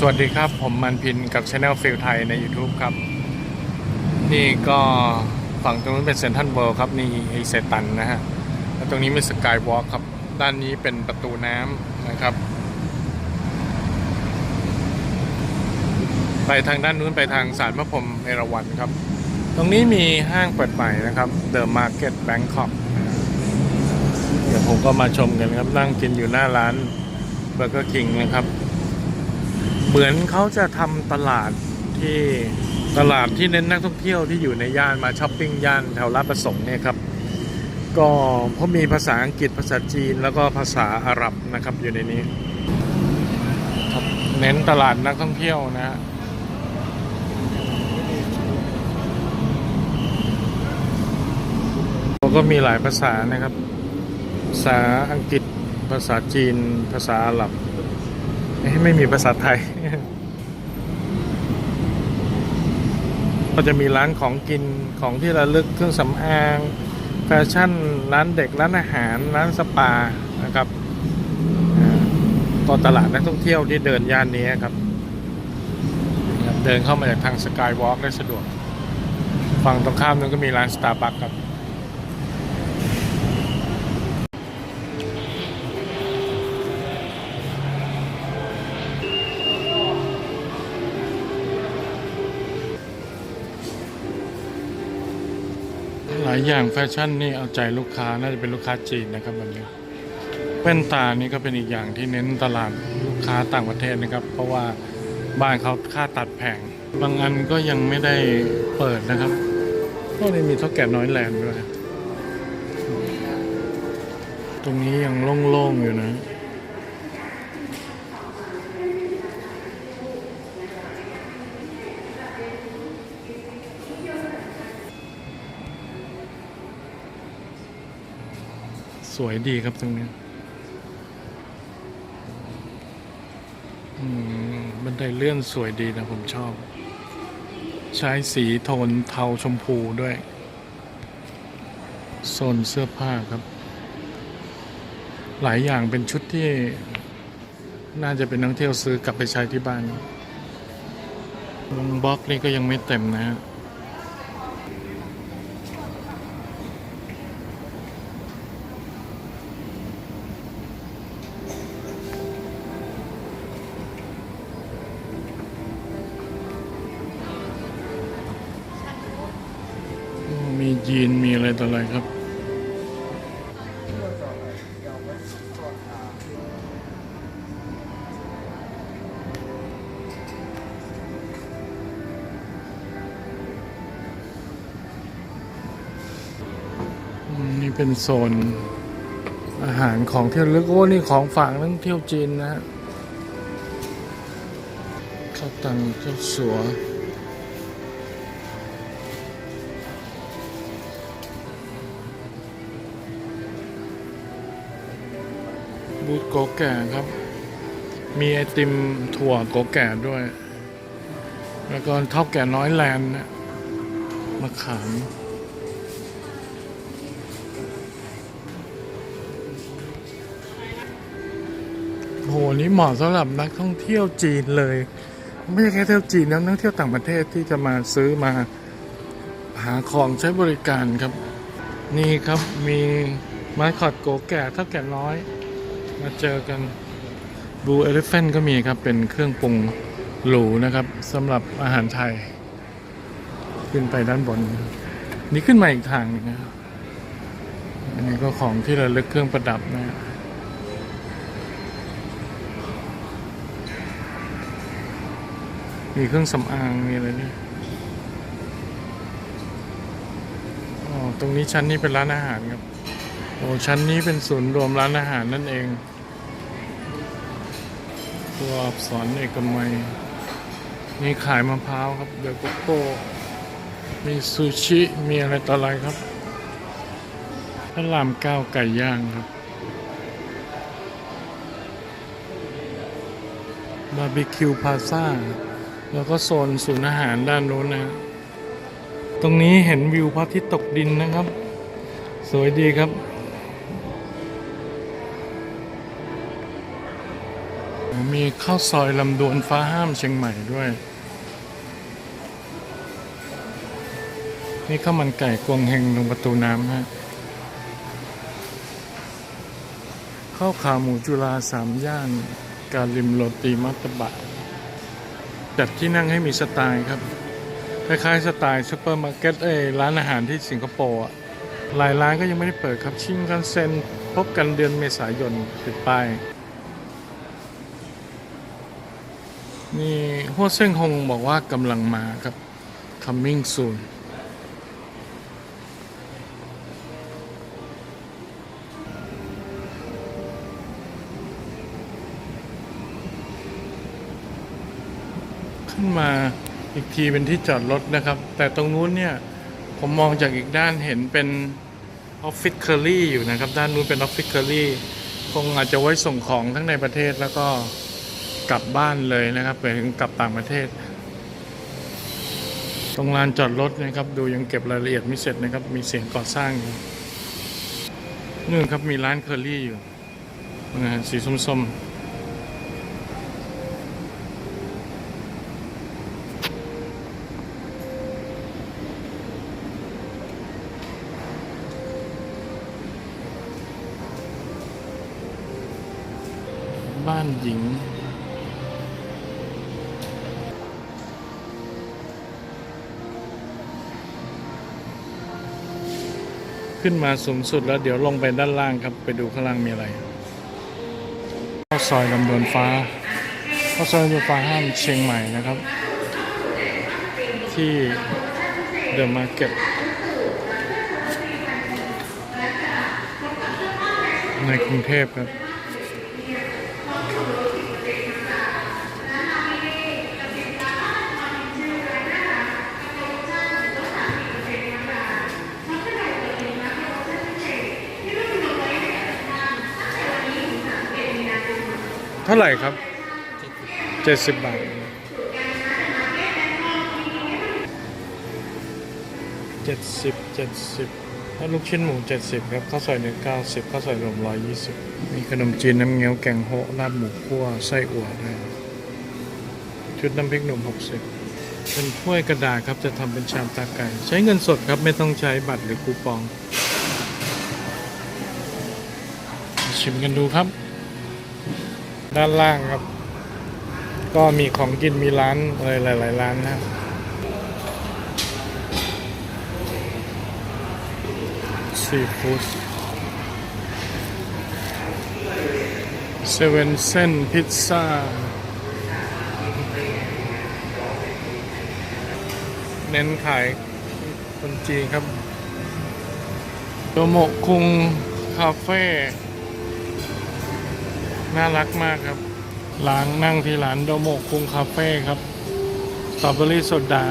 สวัสดีครับผมมันพินกับช anel ฟิลไทยใน YouTube ครับ นี่ก็ฝั่งตรงนู้นเป็นเซนทันเวิลด์ครับ นี่ไอเซตันนะฮะ แล้วตรงนี้เป็นสกายวอล์กครับ ด้านนี้เป็นประตูน้ำนะครับ ไปทางด้านนู้นไปทางศาลพระพรมเอราวัณครับ ตรงนี้มีห้างเปิดใหม่นะครับ The Market Bangkok เดี๋ยวผมก็มาชมกันครับ นั่งกินอยู่หน้าร้านเบอร์เกอร์คิงนะครับ เหมือนเขาจะทำตลาดที่ตลาดที่เน้นนักท่องเที่ยวที่อยู่ในย่านมาช้อปปิ้งย่านแถวลาดประสงค์เนี่ยครับ ก็เพราะมีภาษาอังกฤษภาษาจีนแล้วก็ภาษาอาหรับนะครับอยู่ในนี้ครับเน้นตลาดนักท่องเที่ยวนะฮะก็มีหลายภาษานะครับ ภาษาอังกฤษภาษาจีนภาษาอาหรับ ไม่มีภาษาไทย ก็จะมีร้านของกินของที่ระลึกเครื่องสำอางแฟชั่นร้านเด็กร้านอาหารร้านสปานะครับอ่าก็ตลาดนักท่องเที่ยวที่เดินย่านนี้ครับนะครับ เดินเข้ามาจากทางสกายวอล์กได้สะดวก ฝั่งตรงข้ามนั้นก็มีร้านสตาร์บัคครับ หลายอย่างแฟชั่นนี่เอาใจลูกค้าน่าจะเป็นลูกค้าจีนนะครับวันนี้แว่นตานี่ก็เป็นอีกอย่างที่เน้นตลาดลูกค้าต่างประเทศนะครับ เพราะว่าบ้านเขาค่าตัดแพงบางอันก็ยังไม่ได้เปิดนะครับก็เลยมีเท่าแก่น้อยแลนด์ด้วยตรงนี้ยังโล่งๆอยู่นะ สวยดีครับตรงนี้อืมบันไดเลื่อนสวยดีนะผมชอบ ใช้สีโทนเทาชมพูด้วย โซนเสื้อผ้าครับ หลายอย่างเป็นชุดที่ น่าจะเป็นนักเที่ยวซื้อกลับไปใช้ที่บ้านวงบล็อกนี่ก็ยังไม่เต็มนะฮะ มียีนมีอะไรต่ออะไรครับ นี่เป็นโซนอาหารของเที่ยวลึกโอ้นี่ของฝากนักท่องเที่ยวจีนนะฮะข้าวตังเจ้าวสัว บูธโกแก่ครับ มีไอติมถั่วโกแก่ด้วย แล้วก็เท่าแก่น้อยแลนด์นะมาขามโหนี่เหมาะสำหรับนักท่องเที่ยวจีนเลย ไม่ใช่แค่เที่ยวจีนนะนักเที่ยวต่างประเทศที่จะมาซื้อมาหาของใช้บริการครับ นี่ครับมีมาคอดโกแก่เท่าแก่น้อย มาเจอกันบูเอลิเฟนก็มีครับ เป็นเครื่องปรุงหรูนะครับสำหรับอาหารไทย ขึ้นไปด้านบน นี่ขึ้นมาอีกทางหนึงนะครับอันนี้ก็ของที่ระลึกเครื่องประดับนะฮะมีเครื่องสำอางมีอะไรนี่อ๋อตรงนี้ชั้นนี้เป็นร้านอาหารครับ โอ้ชั้นนี้เป็นศูนย์รวมร้านอาหารนั่นเอง ตัวอักษรเอกมัย มีขายมะพร้าวครับเดลโกโก้มีซูชิ มีอะไรต่ออะไรครับพระรามเก้าไก่ย่างครับบาร์บีคิวพาซ่า แล้วก็โซนศูนย์อาหารด้านโน้นนะ ตรงนี้เห็นวิวพระอาทิตย์ตกดินนะครับ สวยดีครับ มีข้าวซอยลำดวนฟ้าห้ามเชียงใหม่ด้วย นี่ข้าวมันไก่กวงเฮงตรงประตูน้ำฮะข้าวขาหมูจุฬาสามย่าน การริมโรตีมัตตบะ จัดที่นั่งให้มีสไตล์ครับ คล้ายๆสไตล์ซูเปอร์มาร์เก็ตเอร้านอาหารที่สิงคโปร์อะหลายร้านก็ยังไม่ได้เปิดครับชิงกันเซ็นพบกันเดือนเมษายนติดป้าย นี่หัวเส้งหงบอกว่ากำลังมาครับ coming soon ขึ้นมาอีกทีเป็นที่จอดรถนะครับ แต่ตรงนู้นเนี่ย ผมมองจากอีกด้านเห็นเป็นออฟฟิศเคอรี่อยู่นะครับ ด้านนู้นเป็นออฟฟิศเคอรี่ คงอาจจะไว้ส่งของทั้งในประเทศแล้วก็ กลับบ้านเลยนะครับไปถึงกลับต่างประเทศ ตรงลานจอดรถนะครับ ดูยังเก็บรายละเอียดไม่เสร็จนะครับ มีเสียงก่อสร้างอยู่นู่นครับมีร้านเคอรี่อยู่นะฮะสีส้มๆบ้านหญิง ขึ้นมาสูงสุดแล้วเดี๋ยวลงไปด้านล่างครับไปดูข้างล่างมีอะไรข้าวซอยลำดวนฟ้าข้าวซอยลำดวนฟ้าห้ามเชียงใหม่นะครับ ที่เดอะมาร์เก็ตในกรุงเทพครับ ท่าไหร่ครับเจ็ดสิบบาท เจ็ดสิบเจ็ดสิบถ้าลูกชิ้นหมูเจ็ดสิบครับข้าวซอยเนื้อเก้าสิบข้าวซอยรวมร้อยยี่สิบมีขนมจีนน้ำเงี้ยวแกงโฮะลาบหมูคั่วไส้อั่วด้วยชุดน้ำพริกหนุ่มหกสิบเป็นถ้วยกระดาษครับจะทำเป็นชามตาไก่ ใช้เงินสดครับไม่ต้องใช้บัตรหรือคูปอง ชิมกันดูครับ ด้านล่างครับ ก็มีของกินมีร้านอะไรหลาย ๆ ร้านนะครับซีฟู้ดเซเว่นเส้นพิซซ่าเน้นขายคนจีนครับโดโมคุงคาเฟ่ น่ารักมากครับ ร้านนั่งที่ร้านโดโมคุงคาเฟ่ครับสตรอเบอรี่โซดา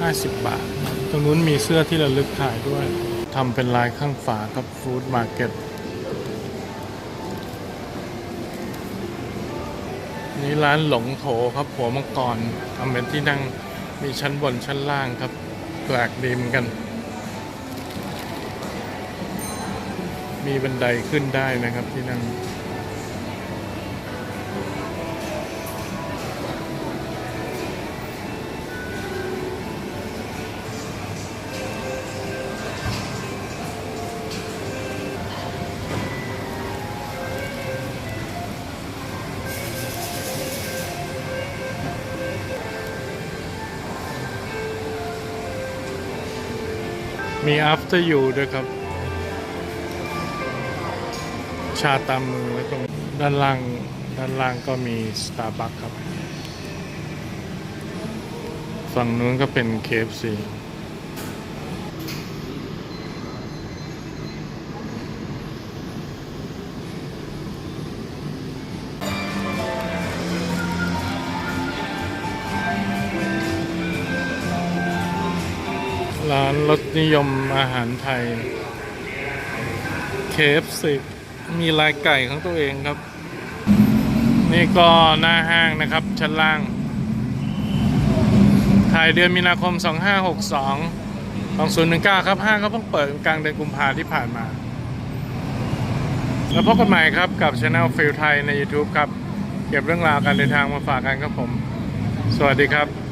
50 บาท ตรงนู้นมีเสื้อที่ระลึกขายด้วยทำเป็นลายข้างฝาครับฟู้ดมาร์เก็ตนี่ร้านหลงโถครับหัวมังกรทำเป็นที่นั่งมีชั้นบนชั้นล่างครับแปลกดีเหมือนกัน มีบันไดขึ้นได้นะครับที่นั่ง มี after you ด้วยครับ ชาตามมือไว้ตรงด้านล่าง ด้านล่างก็มี Starbucks ครับ ฝั่งนู้นก็เป็น KFC ร้านรสนิยมอาหารไทย KFC มีลายไก่ของตัวเองครับ นี่ก็หน้าห้างนะครับ ชั้นล่าง ถ่ายเดือนมีนาคม 2562 2019 ครับ ห้างก็เพิ่งเปิดกลางเดือนกุมภาที่ผ่านมา แล้วพบกันใหม่ครับกับช anel ฟิลไทยใน YouTube ครับ เก็บเรื่องราวการเดินทางมาฝากกันครับผม สวัสดีครับ